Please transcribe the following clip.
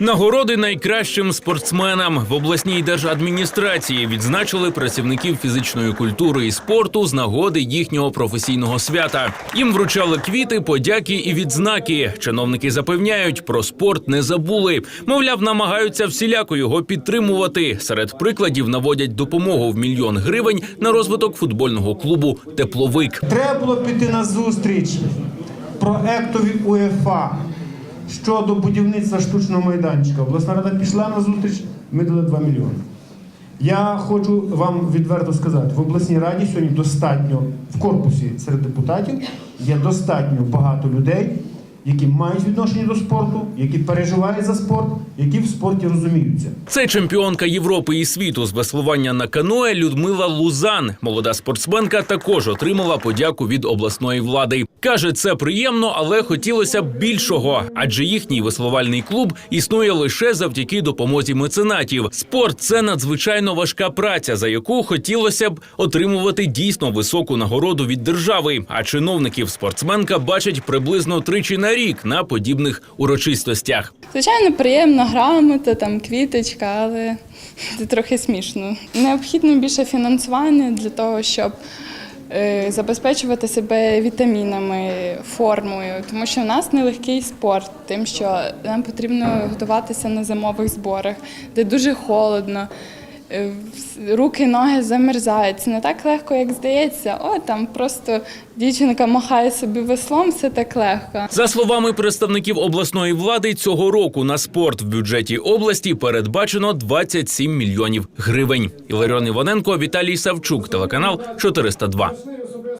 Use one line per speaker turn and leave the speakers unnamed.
Нагороди найкращим спортсменам в обласній держадміністрації відзначили працівників фізичної культури і спорту з нагоди їхнього професійного свята. Їм вручали квіти, подяки і відзнаки. Чиновники запевняють, про спорт не забули. Мовляв, намагаються всіляко його підтримувати. Серед прикладів наводять допомогу в мільйон гривень на розвиток футбольного клубу Тепловик.
Треба було піти на зустріч проектові УЄФА щодо будівництва штучного майданчика. Обласна рада пішла на зустріч, ми дали 2 мільйони. Я хочу вам відверто сказати, в обласній раді сьогодні достатньо в корпусі серед депутатів є достатньо багато людей, які мають відношення до спорту, які переживають за спорт, які в спорті розуміються.
Це чемпіонка Європи і світу з веслування на каное Людмила Лузан. Молода спортсменка також отримала подяку від обласної влади. Каже, це приємно, але хотілося б більшого, адже їхній веслувальний клуб існує лише завдяки допомозі меценатів. Спорт це надзвичайно важка праця, за яку хотілося б отримувати дійсно високу нагороду від держави. А чиновників спортсменка бачить приблизно тричі на рік на подібних урочистостях.
Звичайно, приємно грамота, там квіточка, але це трохи смішно. Необхідно більше фінансування для того, щоб е, забезпечувати себе вітамінами, формою, тому що в нас нелегкий спорт, тим, що нам потрібно готуватися на зимових зборах, де дуже холодно. Е, Руки, ноги замерзають. Не так легко, як здається. О, там просто дівчинка махає собі веслом, все так легко.
За словами представників обласної влади, цього року на спорт в бюджеті області передбачено 27 мільйонів гривень. Іларіон Іваненко, Віталій Савчук, телеканал 402.